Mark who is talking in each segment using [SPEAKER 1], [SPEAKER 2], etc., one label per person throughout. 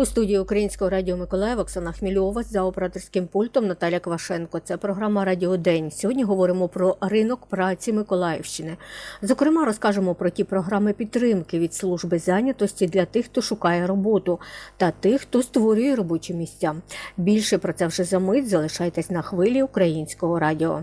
[SPEAKER 1] У студії Українського радіо Миколаїв Оксана Хмільова за операторським пультом Наталя Квашенко. Це програма Радіо День. Сьогодні говоримо про ринок праці Миколаївщини. Зокрема, розкажемо про ті програми підтримки від служби зайнятості для тих, хто шукає роботу, та тих, хто створює робочі місця. Більше про це вже за мить. Залишайтесь на хвилі українського радіо.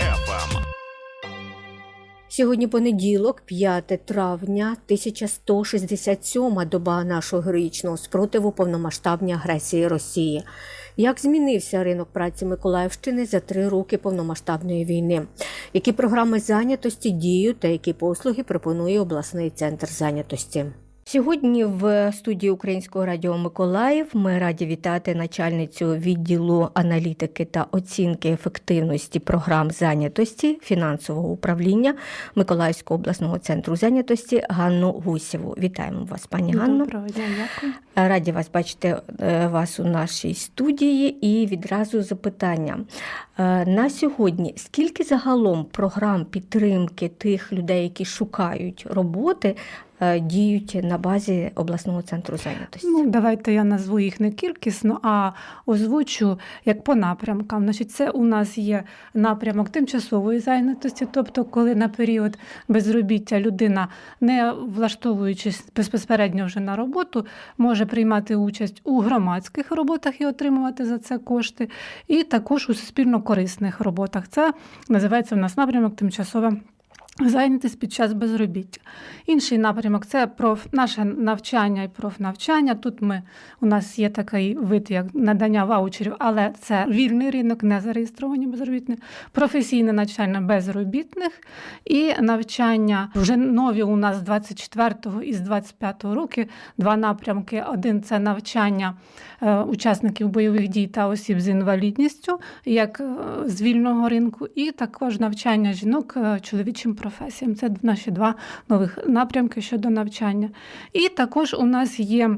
[SPEAKER 1] Сьогодні понеділок, 5 травня, 1167 доба нашого героїчного спротиву повномасштабній агресії Росії. Як змінився ринок праці Миколаївщини за три роки повномасштабної війни? Які програми зайнятості діють та які послуги пропонує обласний центр зайнятості? Сьогодні в студії Українського радіо Миколаїв ми раді вітати начальницю відділу аналітики та оцінки ефективності програм зайнятості фінансового управління Миколаївського обласного центру зайнятості Ганну Гусєву. Вітаємо вас, пані Ганно.
[SPEAKER 2] Доброго дня, дякую.
[SPEAKER 1] Раді вас бачити е, вас у нашій студії. І відразу запитання Е, на сьогодні. Скільки загалом програм підтримки тих людей, які шукають роботи, діють на базі обласного центру зайнятості?
[SPEAKER 2] Ну, давайте я назву їх не кількісно, а озвучу як по напрямкам. Значить, це у нас є напрямок тимчасової зайнятості, тобто, коли на період безробіття людина, не влаштовуючись безпосередньо вже на роботу, може приймати участь у громадських роботах і отримувати за це кошти, і також у суспільно-корисних роботах. Це називається у нас напрямок тимчасова. Зайнятість під час безробіття. Інший напрямок це проф, наше навчання і профнавчання. Тут ми, у нас є такий вид, як надання ваучерів, але це вільний ринок, не зареєстровані безробітні, професійне навчання безробітних і навчання вже нові у нас з 24-го і з 25-го роки два напрямки. Один це навчання е, учасників бойових дій та осіб з інвалідністю, як е, з вільного ринку, і також навчання жінок е, чоловічим професіям. Це наші два нових напрямки щодо навчання. І також у нас є.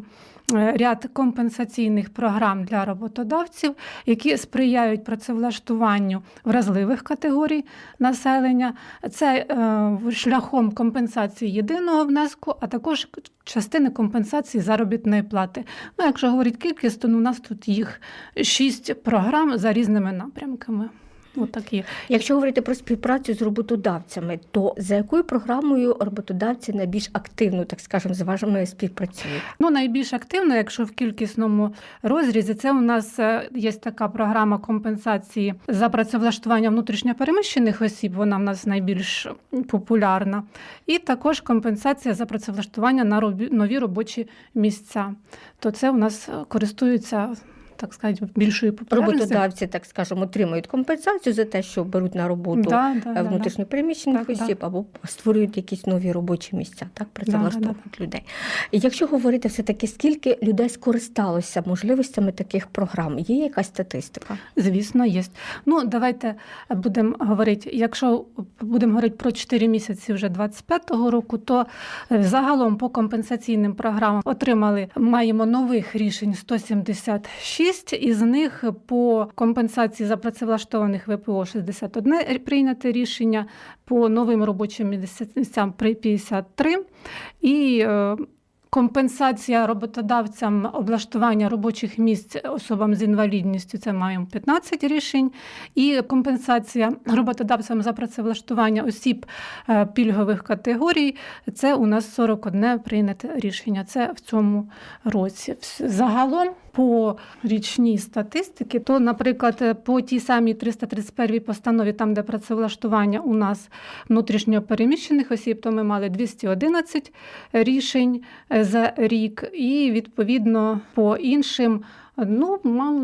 [SPEAKER 2] е, Ряд компенсаційних програм для роботодавців, які сприяють працевлаштуванню вразливих категорій населення. Це е, шляхом компенсації єдиного внеску, а також частини компенсації заробітної плати. Ну, якщо говорити кількість, то у нас тут їх шість програм за різними напрямками. Отакі.
[SPEAKER 1] Якщо говорити про співпрацю з роботодавцями, то за якою програмою роботодавці найбільш активно, так скажемо, з вами співпрацюють?
[SPEAKER 2] Ну, найбільш активно, якщо в кількісному розрізі, це у нас е, є така програма компенсації за працевлаштування внутрішньопереміщених осіб. Вона в нас найбільш популярна. І також компенсація за працевлаштування на нові робочі місця. То це у нас е, користуються. Так сказати, більшою популярністю.
[SPEAKER 1] Роботодавці, так скажемо, отримують компенсацію за те, що беруть на роботу
[SPEAKER 2] Да, да, да, да.
[SPEAKER 1] внутрішньопереміщених
[SPEAKER 2] да.
[SPEAKER 1] осіб або створюють якісь нові робочі місця, так працевлаштовують людей. І якщо говорити все таки, скільки людей скористалося можливостями таких програм, є якась статистика?
[SPEAKER 2] Звісно, є. Ну, давайте будемо говорити. Якщо будемо говорити про 4 місяці вже 25-го року, то е, загалом по компенсаційним програмам отримали маємо нових рішень 176, із них по компенсації за працевлаштованих ВПО 61 прийняте рішення, по новим робочим місцям при 53 і е, Компенсація роботодавцям облаштування робочих місць особам з інвалідністю це маємо 15 рішень. І компенсація роботодавцям за працевлаштування осіб е, пільгових категорій це у нас 41 прийняте рішення. Це в цьому році. Загалом по річній статистиці, то, наприклад, по тій самій 331 постанові, там, де працевлаштування у нас внутрішньо переміщених осіб, то ми мали 211 рішень е, за рік, і відповідно по іншим. Ну,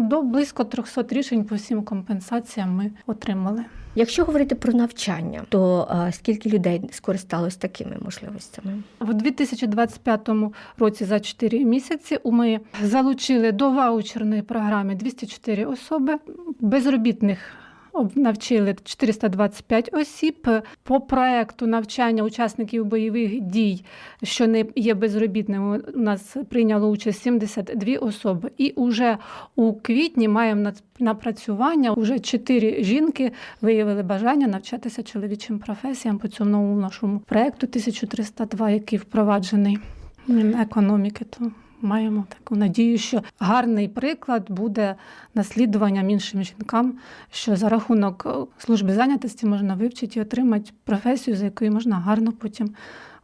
[SPEAKER 2] до близько 300 рішень по всім компенсаціям ми отримали.
[SPEAKER 1] Якщо говорити про навчання, то а, скільки людей скористалось такими можливостями?
[SPEAKER 2] В 2025 році за 4 місяці ми залучили до ваучерної програми 204 особи, безробітних об- навчили 425 осіб. По проекту навчання учасників бойових дій, що не є безробітними, у нас прийняло участь 72 особи. І уже у квітні маємо напрацювання. Уже 4 жінки виявили бажання навчатися чоловічим професіям по цьому новому нашому проекту 1302, який впроваджений економіки. То маємо таку надію, що гарний приклад буде наслідуванням іншим жінкам, що за рахунок е, служби зайнятості можна вивчити і отримати професію, за якою можна гарно потім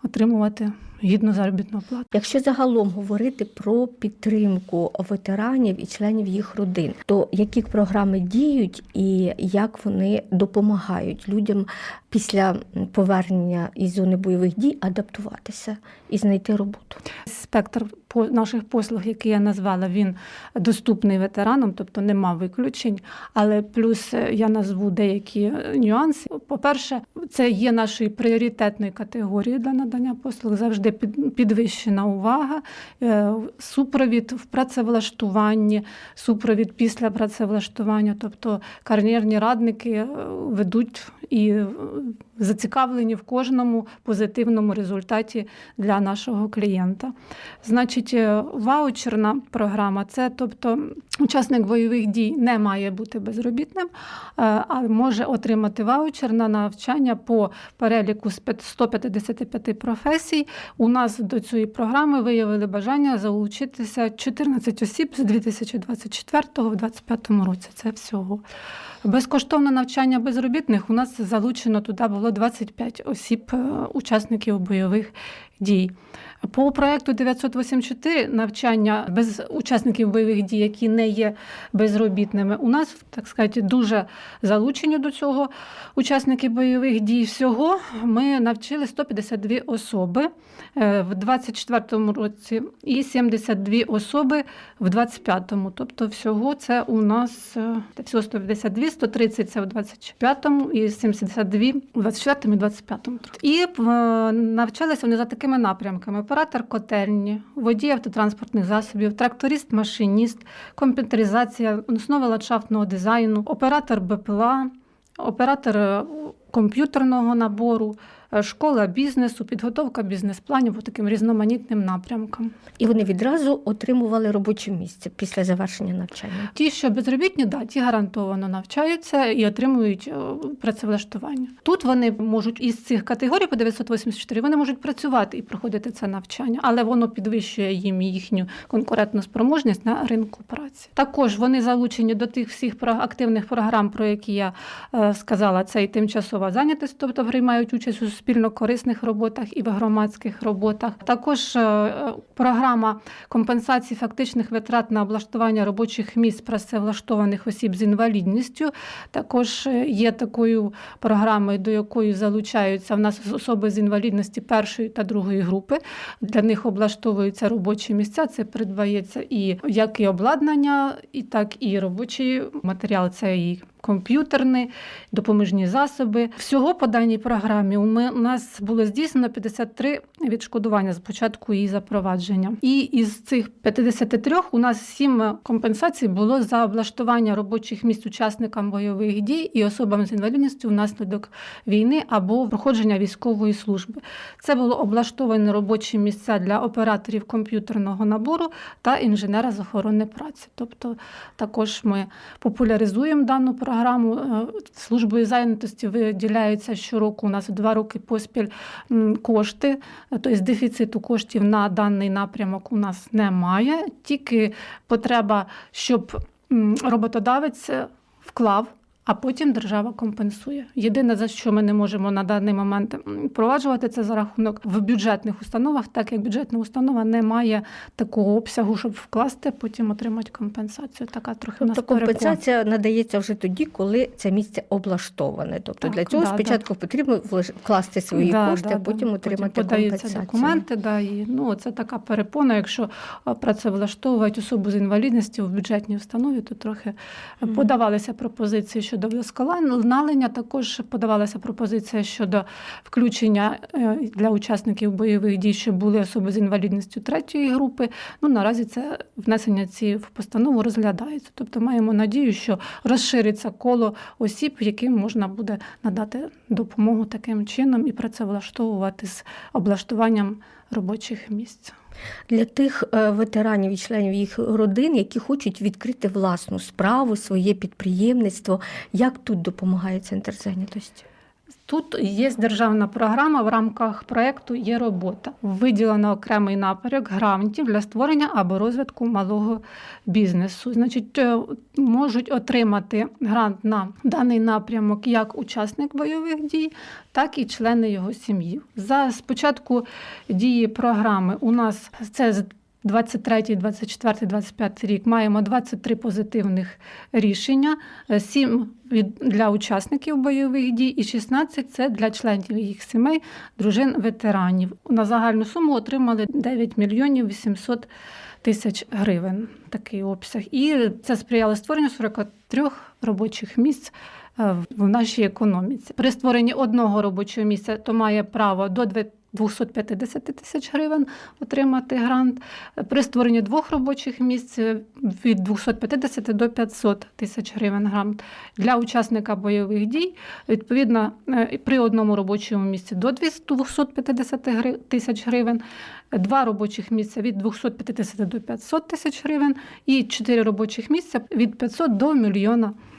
[SPEAKER 2] отримувати гідну заробітну плату.
[SPEAKER 1] Якщо загалом говорити про підтримку ветеранів і членів їх родин, то які програми діють і як вони допомагають людям після повернення із зони бойових дій адаптуватися і знайти роботу?
[SPEAKER 2] Спектр наших послуг, які я назвала, він доступний ветеранам, тобто нема виключень. Але плюс е, я назву деякі е, нюанси. По-перше, це є нашою пріоритетною категорією для надання послуг. Завжди підвищена увага, е, супровід в працевлаштуванні, супровід після працевлаштування, тобто кар'єрні радники е, ведуть і е, зацікавлені в кожному позитивному результаті для нашого клієнта. Значить, е, ваучерна програма це тобто учасник бойових дій не має бути безробітним, е, а може отримати ваучер на навчання по переліку з п'ят- 155 професій. У нас до цієї програми виявили бажання залучитися 14 осіб з 2024 в 2025 році. Це всього. Безкоштовне навчання безробітних у нас залучено туди було 25 осіб, е, учасників бойових дій. По проекту 984 навчання без учасників бойових дій, які не є безробітними, у нас так сказати дуже залучені до цього учасники бойових дій. Всього ми навчили 152 особи е, в 24 році і 72 особи в 25-му. Тобто, всього це у нас е, всього 152, 130 це в 25-му і 72 у 24-му і 25-му. І е, навчалися вони за такими напрямками: оператор котельні, водій автотранспортних засобів, тракторист, машиніст, комп'ютеризація, основи ландшафтного дизайну, оператор БПЛА, оператор е, комп'ютерного набору, школа бізнесу, підготовка бізнес-планів по таким різноманітним напрямкам.
[SPEAKER 1] І вони відразу отримували робоче місце після завершення навчання.
[SPEAKER 2] Ті, що безробітні, да, ті гарантовано навчаються і отримують е, працевлаштування. Тут вони можуть із цих категорій по 984 вони можуть працювати і проходити це навчання, але воно підвищує їм їхню конкурентну спроможність на ринку праці. Також вони залучені до тих всіх активних програм, про які я е, сказала. Це і тимчасова зайнятість, тобто приймають участь у суспільно корисних роботах і в громадських роботах. Також е, програма компенсації фактичних витрат на облаштування робочих місць працевлаштованих осіб з інвалідністю. Також е, є такою програмою, до якої залучаються в нас особи з інвалідності першої та другої групи. Для них облаштовуються робочі місця. Це придбається і як і обладнання, і так і робочий матеріал. Це і комп'ютерні, допоміжні засоби. Всього по даній програмі у нас було здійснено 53 відшкодування з початку її запровадження. І із цих 53 у нас 7 компенсацій було за облаштування робочих місць учасникам бойових дій і особам з інвалідністю внаслідок війни або проходження військової служби. Це було облаштовані робочі місця для операторів комп'ютерного набору та інженера з охорони праці. Тобто також ми популяризуємо дану програму. Е, Службою зайнятості виділяються щороку. У нас два роки поспіль кошти, тобто дефіциту коштів на даний напрямок у нас немає. Тільки потреба, щоб роботодавець вклав. А потім держава компенсує. Єдине, за що ми не можемо на даний момент впроваджувати, це за рахунок в бюджетних установах, так як бюджетна установа не має такого обсягу, щоб вкласти, потім отримати компенсацію. Така трохи нас
[SPEAKER 1] Тобто
[SPEAKER 2] перепон.
[SPEAKER 1] компенсація надається вже тоді, коли це місце облаштоване. Тобто
[SPEAKER 2] Так,
[SPEAKER 1] для цього
[SPEAKER 2] да,
[SPEAKER 1] спочатку потрібно вкласти свої
[SPEAKER 2] Да,
[SPEAKER 1] кошти,
[SPEAKER 2] да,
[SPEAKER 1] а потім
[SPEAKER 2] да.
[SPEAKER 1] отримати
[SPEAKER 2] Потім подаються
[SPEAKER 1] компенсацію.
[SPEAKER 2] документи. Да, і, ну, це така перепона. Якщо працевлаштовують особу з інвалідністю в бюджетній установі, то трохи
[SPEAKER 1] Мгм.
[SPEAKER 2] подавалися пропозиції щодо щодо вдосконалення. Також подавалася пропозиція щодо включення е, для учасників бойових дій, що були особи з інвалідністю третьої групи. Ну наразі це внесення цієї в постанову розглядається. Тобто маємо надію, що розшириться коло осіб, яким можна буде надати допомогу таким чином і працевлаштовувати з облаштуванням робочих місць.
[SPEAKER 1] Для тих е, ветеранів і членів їх родин, які хочуть відкрити власну справу, своє підприємництво, як тут допомагає центр зайнятості?
[SPEAKER 2] Тут є державна програма в рамках проєкту є робота. Виділено окремий напрямок грантів для створення або розвитку малого бізнесу. Значить, е, можуть отримати грант на даний напрямок як учасник бойових дій, так і члени його сім'ї. За спочатку дії програми у нас це 23, 24, 25 рік маємо 23 позитивних рішення, 7 для учасників бойових дій і 16 це для членів їх сімей, дружин ветеранів. На загальну суму отримали 9 мільйонів 800 тисяч гривень такий обсяг. І це сприяло створенню 43 робочих місць е, в нашій економіці. При створенні одного робочого місця то має право до 250 тисяч гривень отримати грант. При створенні двох робочих місць від 250 до 500 тисяч гривень грант. Для учасника бойових дій, відповідно, е, при одному робочому місці до 250 тисяч гривень, два робочих місця від 250 до 500 тисяч гривень і чотири робочих місця від 500 до мільйона гривень.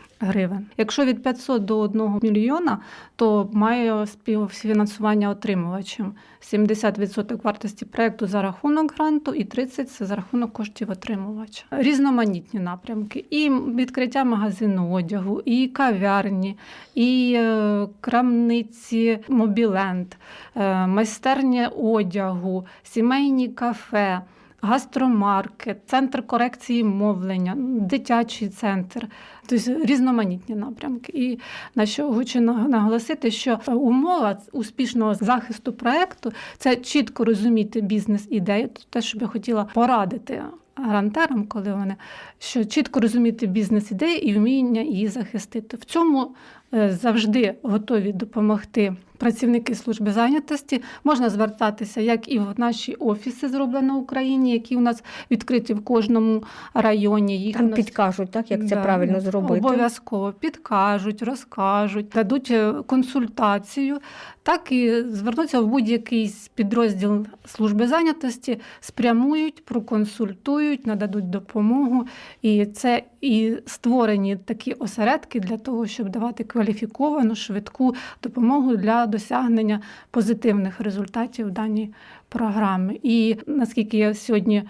[SPEAKER 2] Якщо від 500 до 1 мільйона, то має співфінансування отримувачем. 70% вартості проєкту за рахунок гранту і 30% це за рахунок коштів отримувача. Різноманітні напрямки. І відкриття магазину одягу, і кав'ярні, і е, крамниці мобіленд, е, майстерня одягу, сімейні кафе. Гастромаркет, центр корекції мовлення, дитячий центр, тобто різноманітні напрямки. І на що хочу наголосити, що умова успішного захисту проекту це чітко розуміти бізнес-ідею. Те, що би хотіла порадити грантерам, коли вони що чітко розуміти бізнес-ідею і вміння її захистити. В цьому е, завжди готові допомогти працівники служби зайнятості. Можна звертатися як і в наші офіси, зроблено в Україні, які у нас відкриті в кожному районі. Їх
[SPEAKER 1] Там
[SPEAKER 2] нас
[SPEAKER 1] підкажуть, так, як це правильно зробити.
[SPEAKER 2] Обов'язково підкажуть, розкажуть, дадуть е, консультацію, так і звернуться в будь-який підрозділ служби зайнятості, спрямують, проконсультують, нададуть допомогу. І це і створені такі осередки для того, щоб давати кваліфіковану, швидку допомогу для досягнення позитивних результатів даній програмі. І наскільки я сьогодні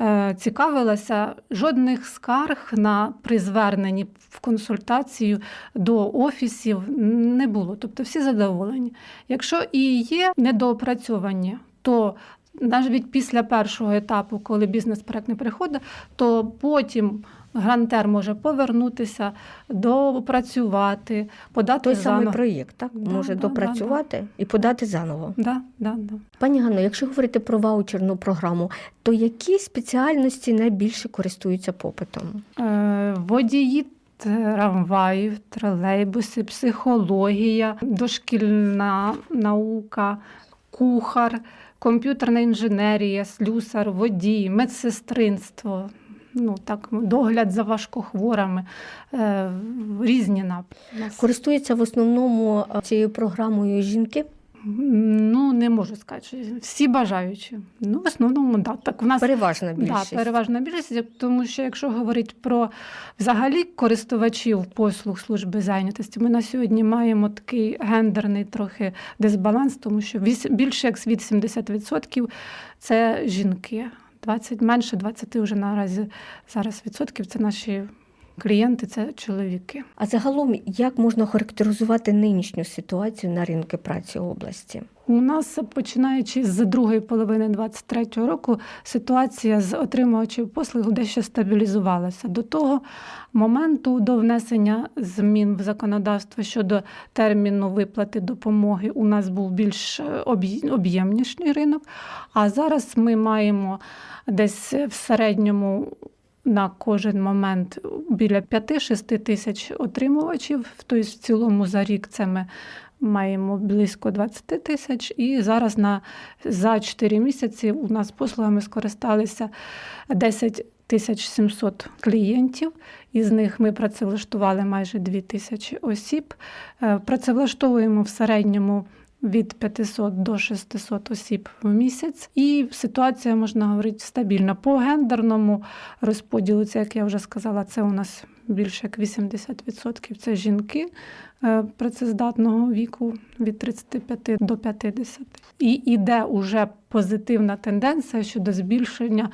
[SPEAKER 2] е, цікавилася, жодних скарг на при зверненні в консультацію до офісів не було. Тобто всі задоволені. Якщо і є недоопрацьовані, то навіть після першого етапу, коли бізнес-проект не приходить, то потім грантер може повернутися, допрацювати, подати
[SPEAKER 1] Той
[SPEAKER 2] заново.
[SPEAKER 1] самий проєкт, так,
[SPEAKER 2] Да,
[SPEAKER 1] може
[SPEAKER 2] да,
[SPEAKER 1] допрацювати і подати заново.
[SPEAKER 2] Да, да, да.
[SPEAKER 1] Пані Ганно, якщо говорити про ваучерну програму, то які спеціальності найбільше користуються попитом?
[SPEAKER 2] Е, Водії трамваїв, тролейбуси, психологія, дошкільна наука, кухар, комп'ютерна інженерія, слюсар, водій, медсестринство. Ну так, догляд за важкохворими, е, різні напрямки.
[SPEAKER 1] Користуються в основному е, цією програмою жінки?
[SPEAKER 2] Ну, не можу сказати, що всі бажаючі. Ну, в основному, да. Так, у нас
[SPEAKER 1] Переважна більшість.
[SPEAKER 2] Да, переважна більшість, тому що якщо говорити про взагалі користувачів послуг служби зайнятості, ми на сьогодні маємо такий гендерний трохи дисбаланс, тому що більше як від 70% це жінки. 20, менше 20 вже наразі зараз відсотків. Це наші клієнти, це чоловіки.
[SPEAKER 1] А загалом, як можна характеризувати нинішню ситуацію на ринку праці області?
[SPEAKER 2] У нас, починаючи з другої половини 2023 року, ситуація з отримувачів послуг дещо стабілізувалася. До того моменту, до внесення змін в законодавство щодо терміну виплати допомоги, у нас був більш об'й- об'ємніший ринок. А зараз ми маємо десь в середньому на кожен момент біля 5-6 тисяч отримувачів. Тобто в цілому за рік це ми маємо близько 20 тисяч. І зараз на, за 4 місяці у нас послугами скористалися 10 тисяч 700 клієнтів. Із них ми працевлаштували майже 2 тисячі осіб. Е, Працевлаштовуємо в середньому від 500 до 600 осіб в місяць. І ситуація, можна говорити, стабільна. По гендерному розподілу, це, як я вже сказала, це у нас більше як 80% це жінки працездатного віку від 35 до 50. І іде уже позитивна тенденція щодо збільшення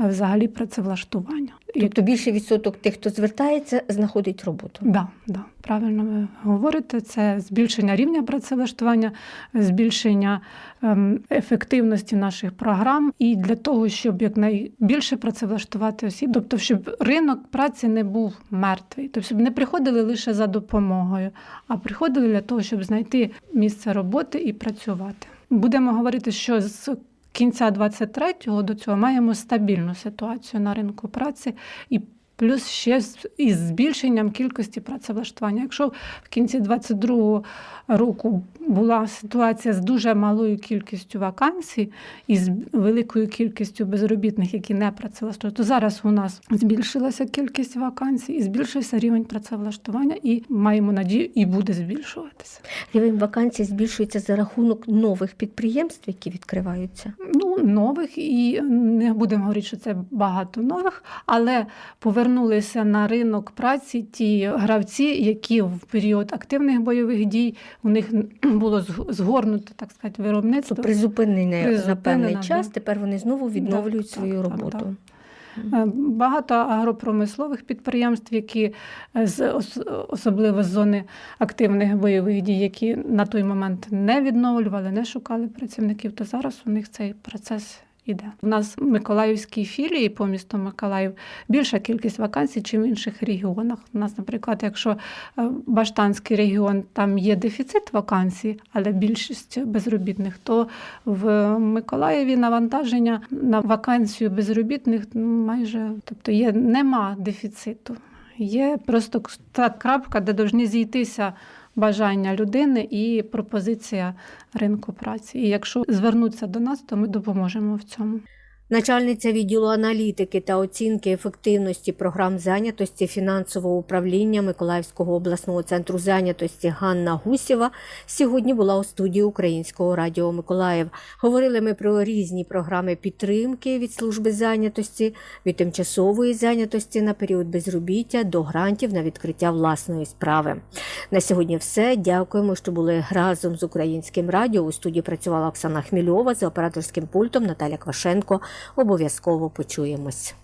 [SPEAKER 2] е, взагалі працевлаштування.
[SPEAKER 1] Тобто більший відсоток тих, хто звертається, знаходить роботу.
[SPEAKER 2] Да, да, правильно ви говорите. Це збільшення рівня працевлаштування, збільшення ем, ефективності наших програм, і для того, щоб якнайбільше працевлаштувати осіб, тобто, щоб ринок праці не був мертвий, тобто, щоб не приходили лише за допомогою, а приходили для того, щоб знайти місце роботи і працювати. Будемо говорити, що з кінця 23-го до цього маємо стабільну ситуацію на ринку праці і плюс ще із збільшенням кількості працевлаштування. Якщо в кінці 22-го року була ситуація з дуже малою кількістю вакансій і з великою кількістю безробітних, які не працевлаштовують, то зараз у нас збільшилася кількість вакансій і збільшився рівень працевлаштування, і маємо надію, і буде збільшуватися.
[SPEAKER 1] Рівень вакансій збільшується за рахунок нових підприємств, які відкриваються.
[SPEAKER 2] Ну, нових і не будемо говорити, що це багато нових, але повернулися на ринок праці ті гравці, які в період активних бойових дій у них було згорнуто, так сказати, виробництво.
[SPEAKER 1] Призупинене на певний час, тепер вони знову відновлюють
[SPEAKER 2] Так,
[SPEAKER 1] свою
[SPEAKER 2] так, так,
[SPEAKER 1] роботу.
[SPEAKER 2] Е, Багато агропромислових підприємств, які е, з особливо з зони активних бойових дій, які на той момент не відновлювали, не шукали працівників, то зараз у них цей процес іде. У нас в Миколаївській філії по місту Миколаїв більша кількість вакансій, чим в інших регіонах. У нас, наприклад, якщо е, Баштанський регіон там є дефіцит вакансій, але більшість безробітних, то в Миколаєві навантаження на вакансію безробітних ну, майже, тобто є нема дефіциту. Є просто та крапка, де повинні зійтися бажання людини і пропозиція ринку праці. І якщо звернуться до нас, то ми допоможемо в цьому.
[SPEAKER 1] Начальниця відділу аналітики та оцінки ефективності програм зайнятості фінансового управління Миколаївського обласного центру зайнятості Ганна Гусєва сьогодні була у студії Українського радіо Миколаїв. Говорили ми про різні програми підтримки від служби зайнятості, від тимчасової зайнятості на період безробіття до грантів на відкриття власної справи. На сьогодні все. Дякуємо, що були разом з українським радіо. У студії працювала Оксана Хмільова за операторським пультом Наталя Квашенко. Обов'язково почуємось.